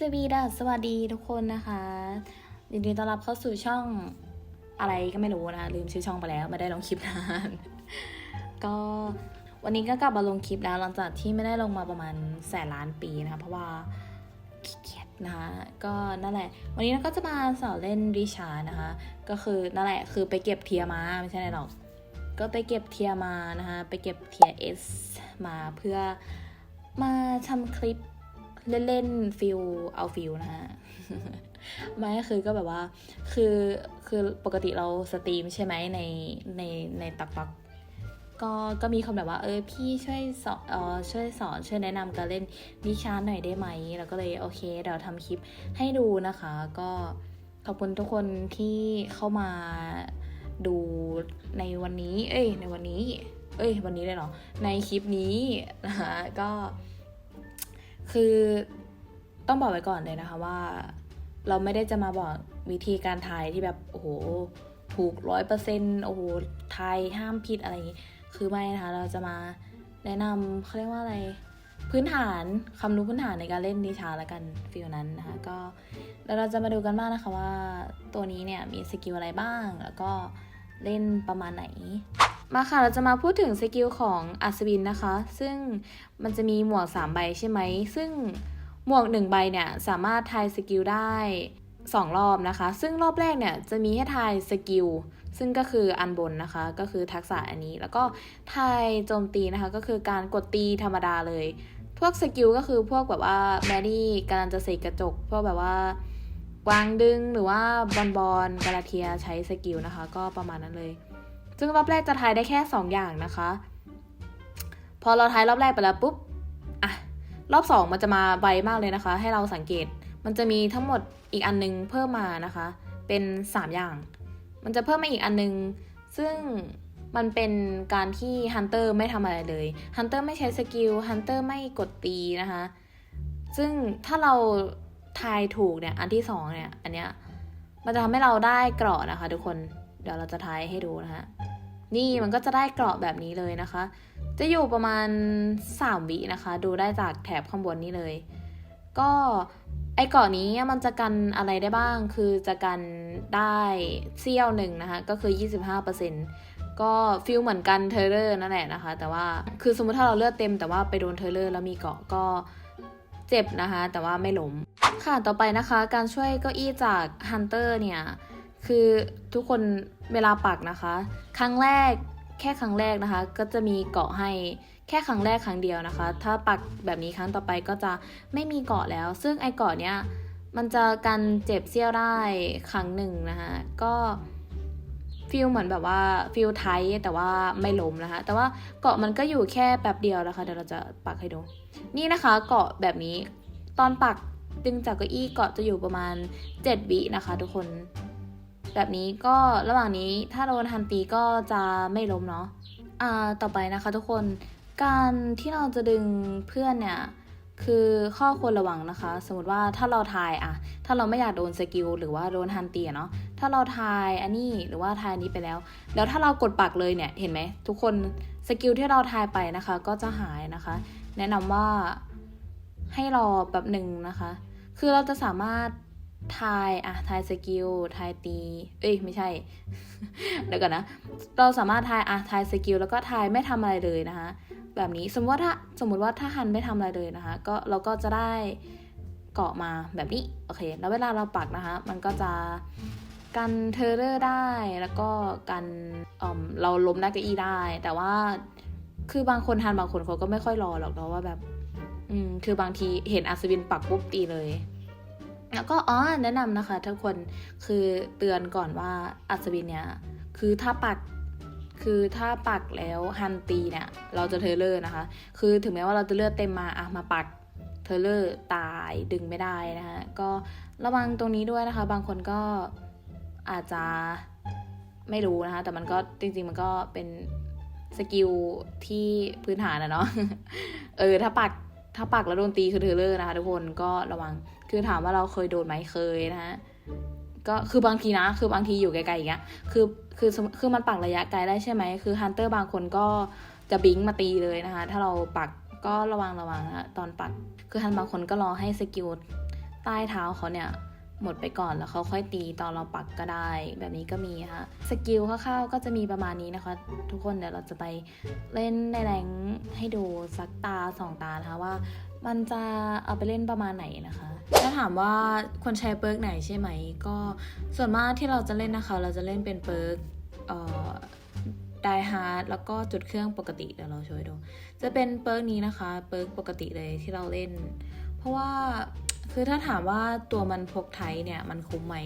สวีดาสวัสดีทุกคนนะคะยินดีต้อนรับเข้าสู่ช่องอะไรก็ไม่รู้นะ ลืมชื่อช่องไปแล้ว ไม่ได้ลงคลิปนานก็วันนี้ก็กลับมาลงคลิปแล้วหลังจากที่ไม่ได้ลงมาประมาณแสนล้านปีนะคะเพราะว่าขี้เกียจนะคะก็นั่นแหละ วันนี้เราก็จะมาสอนเล่นริชานะคะ ก็คือนั่นแหละคือไปเก็บเทียมาไม่ใช่อะไรหรอก ก็ไปเก็บเทียมานะคะ ไปเก็บเทียเอสมาเพื่อมาทำคลิป เล่นๆฟิลเอาฟิลนะฮะไม่คือก็แบบว่า คือคือปกติเราสตรีมใช่ไหมในในในตักปักก็ก็มีคนแบบว่า เออพี่ช่วยสอนเออช่วยสอนช่วยแนะนำการเล่นดิชาร์ดหน่อยได้ไหมแล้วก็เลยโอเคเดี๋ยวทำคลิปให้ดูนะคะ ก็ขอบคุณทุกคนที่เข้ามาดูในวันนี้ เอ้ย ในวันนี้ เอ้ย วันนี้เลยเหรอในคลิปนี้นะคะก็ คือต้องบอกไว้ก่อนเลยนะคะว่า เราไม่ได้จะมาบอกวิธีการทายที่แบบโอ้โหถูกร้อยเปอร์เซ็นต์โอ้โหทายห้ามผิดอะไรอย่างงี้คือไม่นะคะเราจะมาแนะนำเขาเรียกว่าอะไรพื้นฐานความรู้พื้นฐานในการเล่นนิชาละกันฟิลนั้นนะคะก็แล้วเราจะมาดูกันบ้างนะคะว่าตัวนี้เนี่ยมีสกิลอะไรบ้าง แล้วก็เล่นประมาณไหน มาค่ะเราจะมาพูดถึงสกิลของอัศวินนะคะ ซึ่งมันจะมีหมวก 3 ใบใช่ไหม ซึ่งหมวก 1 ใบเนี่ยสามารถทายสกิลได้ 2 รอบนะคะ ซึ่งรอบแรกเนี่ยจะมีให้ทายสกิลซึ่งก็คืออันบนนะคะก็คือทักษะอันนี้ แล้วก็ทายโจมตีนะคะ ก็คือการกดตีธรรมดาเลย พวกสกิลก็คือพวกแบบว่าแมรี่กำลังจะเสกกระจกพวกแบบว่ากวางดึงหรือว่าบอลบอลกาลาเทียใช้สกิลนะคะ ก็ประมาณนั้นเลย ซึ่งรอบแรกจะทายได้แค่ 2 อย่างนะคะ พอเราทายรอบแรกไปแล้วปุ๊บอะรอบ 2 มันจะมาไวมากเลยนะคะ ให้เราสังเกต มันจะมีทั้งหมดอีกอันนึงเพิ่มมานะคะ เป็น 3 อย่าง มันจะเพิ่มมาอีกอันนึง ซึ่งมันเป็นการที่ฮันเตอร์ไม่ทำอะไรเลยฮันเตอร์ไม่ใช้สกิลฮันเตอร์ไม่กดตีนะคะ ซึ่งถ้าเราทายถูกเนี่ย อันที่สองเนี่ย อันเนี้ย มันจะทำให้เราได้เกราะนะคะทุกคน เดี๋ยวเราจะทายให้ดูนะคะนี่มันก็จะได้เกราะแบบนี้เลยนะคะ จะอยู่ประมาณ 3 วินะคะ ดูได้จากแถบข้างบนนี้เลย ก็ไอเกราะนี้มันจะกันอะไรได้บ้าง คือจะกันได้เซี่ยวหนึ่งนะคะ ก็คือ 25%ก็ฟิลเหมือนกันเทเลอร์นั่นแหละนะคะ แต่ว่าคือสมมติถ้าเราเลือดเต็มแต่ว่าไปโดนเทเลอร์แล้วมีเกาะก็เจ็บนะคะ แต่ว่าไม่ล้มค่ะต่อไปนะคะ การช่วยเก้าอี้จากฮันเตอร์เนี่ย คือทุกคนเวลาปักนะคะ ครั้งแรกแค่ครั้งแรกนะคะ ก็จะมีเกาะให้แค่ครั้งแรกครั้งเดียวนะคะ ถ้าปักแบบนี้ครั้งต่อไปก็จะไม่มีเกาะแล้ว ซึ่งไอเกาะเนี้ยมันจะกันเจ็บเสี้ยวได้ครั้งหนึ่งนะคะก็ฟิลเหมือนแบบว่าฟิลไทแต่ว่าไม่ล้มนะคะ แต่ว่าเกาะมันก็อยู่แค่แป๊บเดียวนะคะเดี๋ยวเราจะปักให้ดู นี่นะคะเกาะแบบนี้ตอนปักดึงจากเก้าอี้เกาะจะอยู่ประมาณ 7 วินะคะ ทุกคน แบบนี้ก็ระหว่างนี้ถ้าโดนฮันตีก็จะไม่ล้มเนาะอ่าต่อไปนะคะทุกคนการที่เราจะดึงเพื่อนเนี่ยคือข้อควรระวังนะคะ สมมติว่าถ้าเราทายอะถ้าเราไม่อยากโดนสกิลหรือว่าโดนฮันตีเนาะถ้าเราทายอันนี้หรือว่าทายอันนี้ไปแล้ว แล้วถ้าเรากดปักเลยเนี่ยเห็นไหมทุกคนสกิลที่เราทายไปนะคะ ก็จะหายนะคะ แนะนำว่าให้รอแบบหนึ่งนะคะ คือเราจะสามารถ ทายอะทายสกิลทายตี เอ้ยไม่ใช่ เดี๋ยวก่อนนะ เราสามารถทายอะทายสกิลแล้วก็ทายไม่ทำอะไรเลยนะคะ แบบนี้สมมติว่าถ้าสมมติว่าถ้าฮันไม่ทำอะไรเลยนะคะ ก็เราก็จะได้เกาะมาแบบนี้ โอเค แล้วเวลาเราปักนะคะ มันก็จะกันเทอร์เรอร์ได้แล้วก็กันเเราล้มได้เก้าอี้ได้ แต่ว่าคือบางคนทันบางคนเขาก็ไม่ค่อยรอหรอกเนาะว่าแบบ อืมคือบางทีเห็นอัศวินปักปุ๊บตีเลย แล้วก็อ๋อแนะนำนะคะทุกคนคือเตือนก่อนว่าอัศวินเนี่ยคือถ้าปักคือถ้าปักแล้วฮันตีเนี่ยเราจะเทเลอร์นะคะ คือถึงแม้ว่าเราจะเลือดเต็มมาอะมาปักเทเลอร์ตายดึงไม่ได้นะคะก็ระวังตรงนี้ด้วยนะคะ บางคนก็อาจจะไม่รู้นะคะ แต่มันก็จริง ๆ มันก็เป็นสกิลที่พื้นฐานอะเนาะเออถ้าปัก ถ้าปักแล้วโดนตีคือเทเลอร์นะคะ ทุกคนก็ระวังคือถามว่าเราเคยโดนไหมเคยนะฮะก็คือบางทีนะ คือบางทีอยู่ไกลๆอย่างเงี้ยคือคือคือมันปักระยะไกลได้ใช่ไหมคือฮันเตอร์บางคนก็จะบิงมาตีเลยนะคะ ถ้าเราปักก็ระวังระวังนะตอนปักคือฮันบางคนก็รอให้สกิลใต้เท้าเขาเนี่ย หมดไปก่อนแล้วเขาค่อยตีตอนเราปักก็ได้ แบบนี้ก็มีค่ะสกิลคร่าวๆก็จะมีประมาณนี้นะคะ ทุกคนเดี๋ยวเราจะไปเล่นในแรงให้ดูสักตาสองตานะคะว่า มันจะเอาไปเล่นประมาณไหนนะคะถ้าถามว่าควรใช้เปิร์กไหนใช่ไหม ก็ส่วนมากที่เราจะเล่นนะคะ เราจะเล่นเป็นเปิร์กเอ่อไดฮาร์ดแล้วก็จุดเครื่องปกติเดี๋ยวเราช่วยดู จะเป็นเปิร์กนี้นะคะเปิร์กปกติเลยที่เราเล่น เพราะว่า คือถ้าถามว่าตัวมันพกไทยเนี่ยมันคุ้มไหม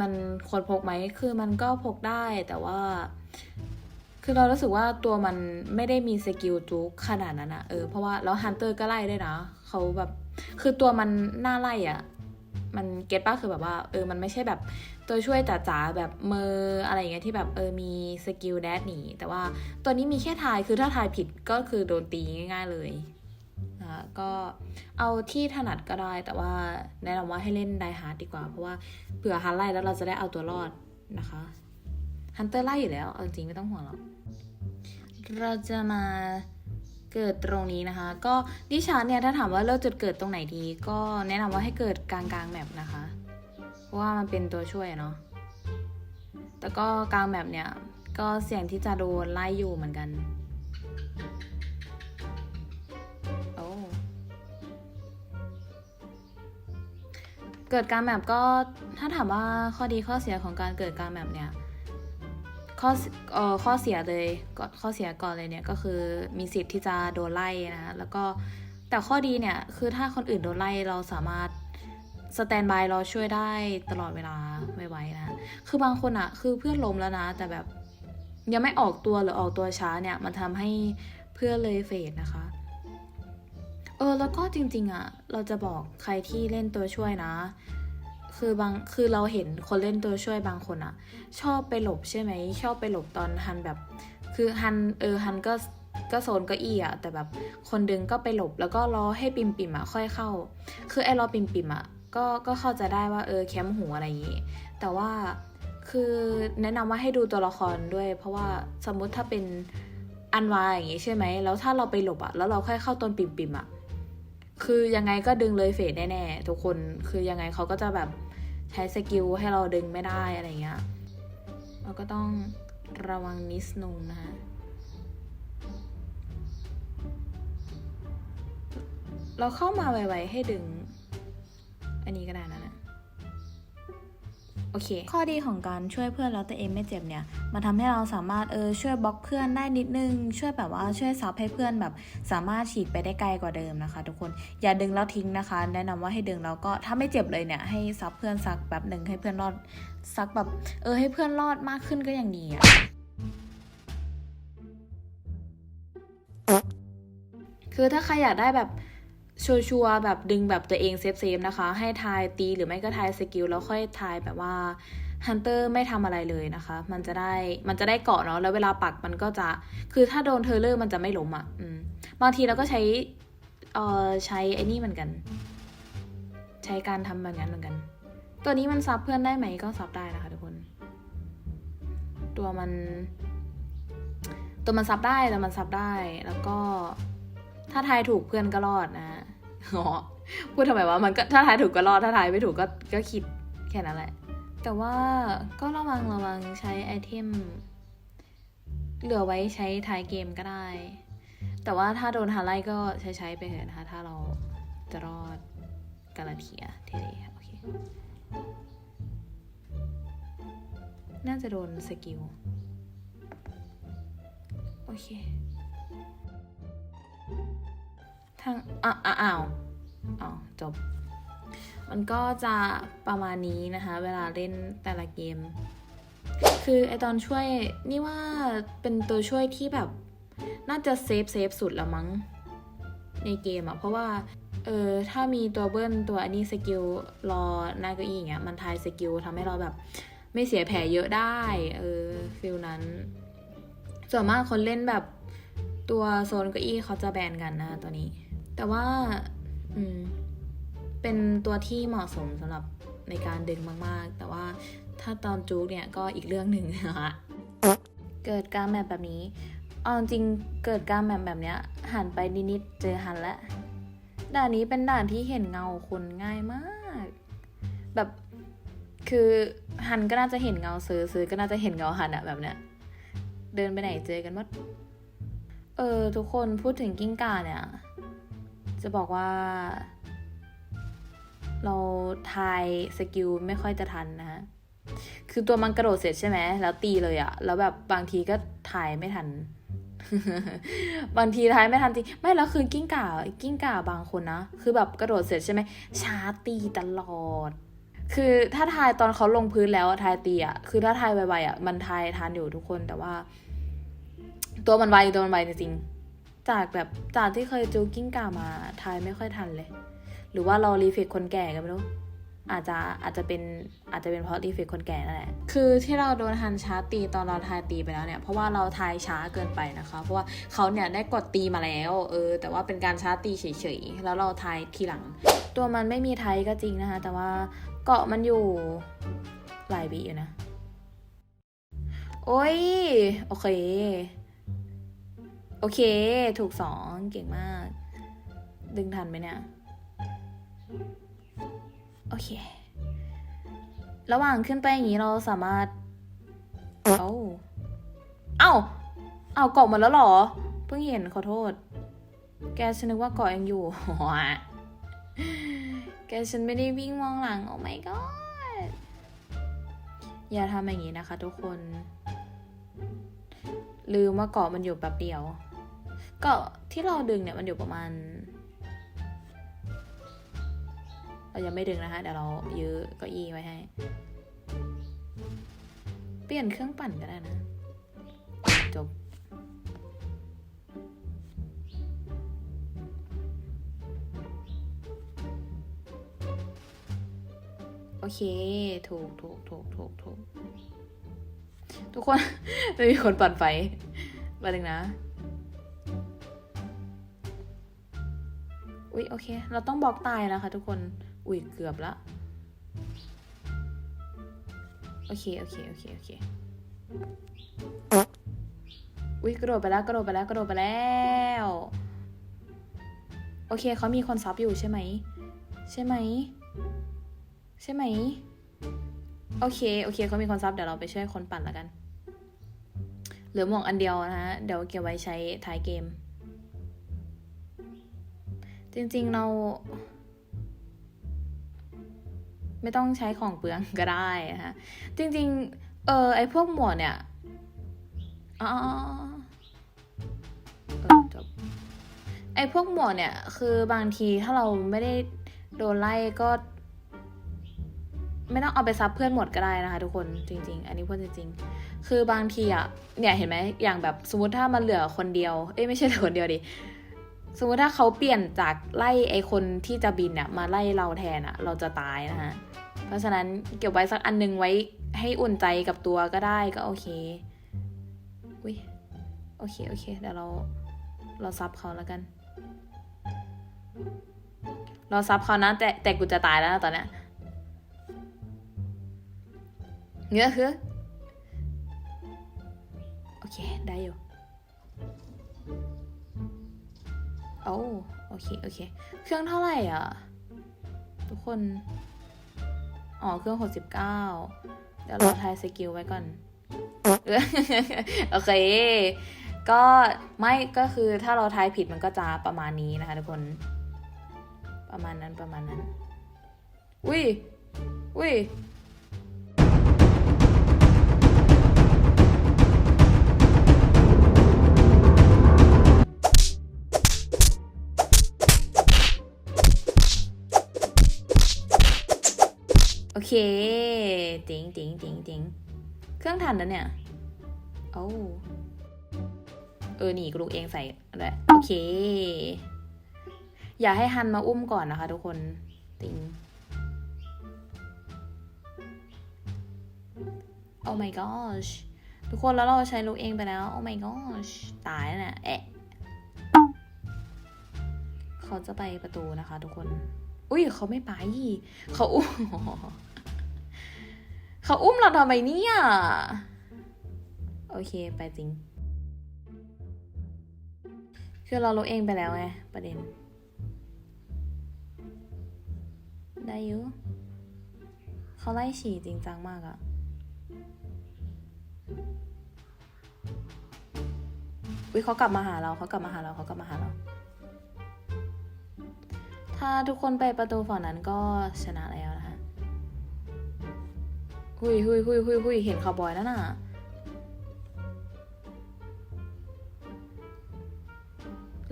มันควรพกไหม คือมันก็พกได้แต่ว่า คือเรารู้สึกว่าตัวมันไม่ได้มีสกิลจุกขนาดนั้นอะเออเพราะว่าแล้วฮันเตอร์ก็ไล่ด้วยนะเขาแบบ คือตัวมันน่าไล่อะมันเก็ตป้าคือแบบว่าเออมันไม่ใช่แบบตัวช่วยจ๋าๆแบบเมออะไรอย่างเงี้ยที่แบบเออมีสกิลแดดหนีแต่ว่าตัวนี้มีแค่ทายคือถ้าทายผิดก็คือโดนตีง่าย ๆเลย นะคะ ก็เอาที่ถนัดก็ได้ แต่ว่าแนะนำว่าให้เล่นไดฮาร์ดดีกว่า เพราะว่าเผื่อฮันไล่แล้วเราจะได้เอาตัวรอดนะคะฮันเตอร์ไล่อยู่แล้ว เอาจริงไม่ต้องห่วงหรอกเราจะมาเกิดตรงนี้นะคะ ก็ดิฉันเนี่ยถ้าถามว่าเราจุดเกิดตรงไหนดี ก็แนะนำว่าให้เกิดกลางกลางแมปนะคะ เพราะว่ามันเป็นตัวช่วยเนาะแต่ก็กลางแมปเนี่ยก็เสี่ยงที่จะโดนไล่อยู่เหมือนกัน เกิดกางแมปก็ถ้าถามว่าข้อดีข้อเสียของการเกิดกางแมปเนี่ยข้อเอ่อข้อเสียเลยก็ข้อเสียก่อนเลยเนี่ยก็คือมีสิทธิ์ที่จะโดนไล่นะแล้วก็แต่ข้อดีเนี่ยคือถ้าคนอื่นโดนไล่เราสามารถสแตนบายรอช่วยได้ตลอดเวลาไม่ไหวนะ คือบางคนอะคือเพื่อนล้มแล้วนะ แต่แบบยังไม่ออกตัวหรือออกตัวช้าเนี่ย มันทำให้เพื่อนเลยเฟดนะคะ ออแล้วก็จริงๆอะเราจะบอกใครที่เล่นตัวช่วยนะ คือบางคือเราเห็นคนเล่นตัวช่วยบางคนอะชอบไปหลบใช่ไหมชอบไปหลบตอนฮันแบบ คือฮันเออฮันก็ก็โซนก็อี้อะแต่แบบคนดึงก็ไปหลบแล้วก็รอให้ปิมปิมอะค่อยเข้า คือไอ้รอปิมปิมอะก็ก็เข้าใจได้ว่าเออแคมหูอะไรอย่างงี้แต่ว่าคือแนะนำว่าให้ดูตัวละครด้วย เพราะว่าสมมุติถ้าเป็นอันวาอย่างงี้ใช่ไหมแล้วถ้าเราไปหลบอะแล้วเราค่อยเข้าตอนปิมปิมอะ คือยังไงก็ดึงเลยเฟดแน่ๆทุกคนคือยังไงเขาก็จะแบบใช้สกิลให้เราดึงไม่ได้อะไรเงี้ยเราก็ต้องระวังนิดนึงนะคะเราเข้ามาไวๆให้ดึง อันนี้ก็ได้นะนะ โอเค ข้อดีของการช่วยเพื่อนแล้วตัวเองไม่เจ็บเนี่ยมาทำให้เราสามารถเออช่วยบล็อกเพื่อนได้นิดนึง ช่วยแบบว่าช่วยซับให้เพื่อนแบบ สามารถฉีกไปได้ไกลกว่าเดิมนะคะ ทุกคนอย่าดึงแล้วทิ้งนะคะ แนะนำว่าให้ดึงแล้วก็ถ้าไม่เจ็บเลยเนี่ยให้ซับเพื่อนซักแบบหนึ่งให้เพื่อนรอดซักแบบเออให้เพื่อนรอดมากขึ้นก็อยังดีอะคือถ้าใครอยากได้แบบ ชัวร์แบบดึงแบบตัวเองเซฟๆนะคะ ให้ทายตีหรือไม่ก็ทายสกิลแล้วค่อยทายแบบว่าฮันเตอร์ไม่ทำอะไรเลยนะคะ มันจะได้ มันจะได้เกาะเนาะ แล้วเวลาปักมันก็จะ คือถ้าโดนเทอร์เลอร์มันจะไม่ล้มอะบางทีเราก็ใช้ เอ่อ ใช้ไอ้นี่เหมือนกัน ใช้การทำแบบนั้นเหมือนกัน ตัวนี้มันซับเพื่อนได้ไหมก็ซับได้นะคะทุกคน ตัวมัน ตัวมันซับได้ แต่มันซับได้ แล้วก็ ถ้าทายถูกเพื่อนก็รอดนะอ๋อพูดทำไมวะมันก็ถ้าทายถูกก็รอดถ้าทายไม่ถูกก็ก็คิดแค่นั้นแหละ แต่ว่าก็ระวังระวังใช้ไอเทมเหลือไว้ใช้ท้ายเกมก็ได้ แต่ว่าถ้าโดนฮาไลก็ใช้ใช้ไปเถอะนะคะถ้าเราจะรอดกาลาเทียเทเลโอเค น่าจะโดนสกิล โอเค ทางอ้าวอ้าวจบ มันก็จะประมาณนี้นะคะ เวลาเล่นแต่ละเกม คือไอตอนช่วยนี่ว่าเป็นตัวช่วยที่แบบน่าจะเซฟเซฟสุดละมั้งในเกมอะเพราะว่าเออถ้ามีตัวเบิ้ลตัวอันนี้สกิลรอหน้าเก้าอี้อย่างเงี้ยมันทายสกิลทำให้เราแบบไม่เสียแผลเยอะได้เออฟิลนั้น ส่วนมากคนเล่นแบบตัวโซนเก้าอี้เขาจะแบนกันนะตัวนี้ แต่ว่าอืมเป็นตัวที่เหมาะสมสำหรับในการดึงมากๆ แต่ว่าถ้าตอนจูกเนี่ยก็อีกเรื่องหนึ่งนะคะเกิดการแบบแบบนี้เอาจริงเกิดการแบบแบบเนี้ยหันไปนิดๆเจอหันแล้วด่านนี้เป็นด่านที่เห็นเงาคนง่ายมาก แบบคือฮันก็น่าจะเห็นเงาซื้อซื้อก็น่าจะเห็นเงาฮันอะแบบเนี้ยเดินไปไหนเจอกันหมดเออทุกคนพูดถึงกิ้งก่าเนี่ย จะบอกว่า เราทายสกิลไม่ค่อยจะทันนะฮะคือตัวมันกระโดดเสร็จใช่ไหม แล้วตีเลยอะแล้วแบบบางทีก็ทายไม่ทัน บางทีทายไม่ทันจริง ไม่แล้วคือกิ้งก่า กิ้งก่าบางคนนะ คือแบบกระโดดเสร็จใช่ไหม ช้าตีตลอด คือถ้าทายตอนเขาลงพื้นแล้วทายตีอะคือถ้าทายไวๆอะมันทายทันอยู่ทุกคน แต่ว่า ตัวมันไวตัวมันไวจริงๆ จากแบบจากที่เคยจูกิ้งก่ามาทายไม่ค่อยทันเลย หรือว่าเรารีเฟกคนแก่กันไม่รู้อาจจะอาจจะเป็นอาจจะเป็นเพราะรีเฟกคนแก่นั่นแหละ คือที่เราโดนฮันช้าตีตอนเราทายตีไปแล้วเนี่ย เพราะว่าเราทายช้าเกินไปนะคะ เพราะว่าเขาเนี่ยได้กดตีมาแล้วเออ แต่ว่าเป็นการช้าตีเฉยๆ แล้วเราทายทีหลัง ตัวมันไม่มีไทยก็จริงนะคะ แต่ว่าเกาะมันอยู่หลายวิอยู่นะ โอ้ยโอเค โอเค ถูกสองเก่งมาก ดึงทันไหมเนี่ย โอเค ระหว่างขึ้นไปอย่างนี้เราสามารถ เอ้า เอ้าเอ้าเกาะหมดแล้วหรอ เพิ่งเห็นขอโทษ แกฉันนึกว่าเกาะยังอยู่ แกฉันไม่ได้วิ่งมองหลัง โอ้ my god อย่าทำอย่างนี้นะคะทุกคน ลืมว่าเกาะมันอยู่แป๊บเดียว กาะที่เราดึงเนี่ยมันอยู่ประมาณ เรายังไม่ดึงนะคะ เดี๋ยวเรายื้อเก้าอี้ไว้ให้ เปลี่ยนเครื่องปั่นก็ได้นะ จบโอเค ถูกถูกถูกถูกถูกทุกคน ไม่มีคนปั่นไฟมาหนึ่งนะ อุ๊ยโอเค เราต้องบล็อกตายนะคะทุกคน อุ๊ยเกือบละ โอเคโอเคโอเคโอเค อุ๊ยกระโดดไปแล้วกระโดดไปแล้วกระโดดไปแล้ว โอเคเขามีคนซับอยู่ใช่ไหม ใช่ไหม ใช่ไหม โอเคโอเคเขามีคนซับเดี๋ยวเราไปช่วยคนปั่นแล้วกัน เหลือหมวกอันเดียวนะฮะ เดี๋ยวเก็บไว้ใช้ท้ายเกม จริงๆเราไม่ต้องใช้ของเปลืองก็ได้นะฮะจริงๆ เออไอพวกหมวกเนี่ยอ๋อเออจบไอพวกหมวกเนี่ย คือบางทีถ้าเราไม่ได้โดนไล่ก็ ไม่ต้องเอาไปซับเพื่อนหมดก็ได้นะคะทุกคนจริง ๆ อันนี้พูดจริง ๆ คือบางทีอะเนี่ยเห็นไหมอย่างแบบสมมติถ้ามันเหลือคนเดียว เอ้ยไม่ใช่เหลือคนเดียวดิ สมมติถ้าเขาเปลี่ยนจากไล่ไอคนที่จะบินเนี่ยมาไล่เราแทนอะเราจะตายนะฮะ เพราะฉะนั้นเก็บไว้สักอันนึงไว้ให้อุ่นใจกับตัวก็ได้ก็โอเค อุ้ยโอเค โอเค เดี๋ยวเราเราซับเขาแล้วกัน เราซับเขานะ แต่แต่กูจะตายแล้วนะตอนเนี้ยเงี้ยคือ อ้โอเค โอเค เครื่องเท่าไหร่อะ ทุกคน อ๋อ เครื่องหกสิบเก้าเดี๋ยวเราทายสกิลไว้ก่อน โอเค ก็ไม่ก็คือถ้าเราทายผิดมันก็จะประมาณนี้นะคะทุกคน ประมาณนั้นประมาณนั้น อุ้ย อุ้ย เคจริงจริงจริงจริงเครื่องทันแล้วเนี่ยโอ้เออหนีกลูกเองใส่แล้วโอเค อย่าให้ฮันมาอุ้มก่อนนะคะทุกคนจริงโอ้ my gosh ทุกคนแล้วเราใช้ลูกเองไปแล้วโอ้ my gosh ตายแล้วเนี่ยเอ๊ะเขาจะไปประตูนะคะทุกคน อุ้ยเขาไม่ไปเขาอุ้ม เขาอุ้มเราทำไมเนี่ย โอเคไปจริง คือเราลบเองไปแล้วไงประเด็น ได้อยู่เขาไล่ฉี่จริงจังมากอะวิเขากลับมาหาเราเขากลับมาหาเราเขากลับมาหาเรา ถ้าทุกคนไปประตูฝั่งนั้นก็ชนะแล้ว หุยหุยหุยหุยหุยเห็นคาวบอยนั่นน่ะ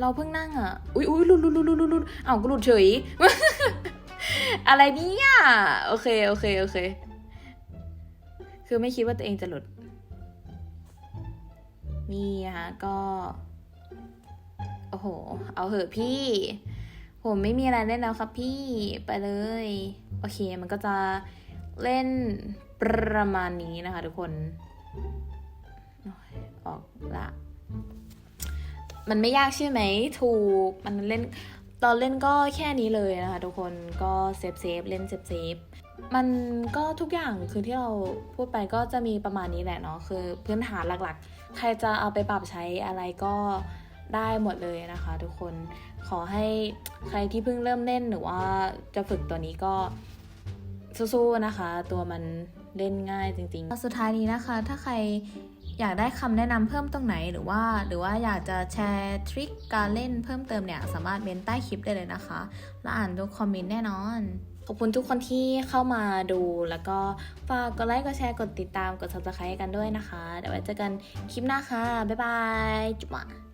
เราเพิ่งนั่งอะ อุ้ยอุ้ยลุดลุดลุดลุดลุดลุดเอ้าก็หลุดเฉย อะไรเนี่ยโอเค โอเค โอเค คือไม่คิดว่าตัวเองจะหลุด นี่นะคะก็ โอ้โห เอาเหอะพี่ ผมไม่มีอะไรเล่นแล้วครับพี่ ไปเลย โอเค มันก็จะเล่น ประมาณนี้นะคะ ทุกคนอออกละมันไม่ยากใช่ไหมถูกมันเล่นตอนเล่นก็แค่นี้เลยนะคะ ทุกคนก็เซฟเซฟเล่นเซฟเซฟมันก็ทุกอย่างคือที่เราพูดไปก็จะมีประมาณนี้แหละเนาะคือพื้นฐานหลักๆ ใครจะเอาไปปรับใช้อะไรก็ได้หมดเลยนะคะ ทุกคนขอให้ใครที่เพิ่งเริ่มเล่นหรือว่าจะฝึกตัวนี้ก็สู้ๆนะคะ ตัวมัน เล่นง่ายจริงๆ สุดท้ายนี้นะคะ ถ้าใครอยากได้คำแนะนำเพิ่มตรงไหนหรือว่า หรือว่าอยากจะแชร์ทริคการเล่นเพิ่มเติมเนี่ย สามารถเมนใต้คลิปได้เลยนะคะ และอ่านทุกคอมเมนต์แน่นอนขอบคุณทุกคนที่เข้ามาดูแล้วก็ฝากกดไลค์ กดแชร์ กดติดตาม กด subscribe กันด้วยนะคะ เดี๋ยวไว้เจอกันคลิปหน้าค่ะ บ๊ายบาย จุ๊บะ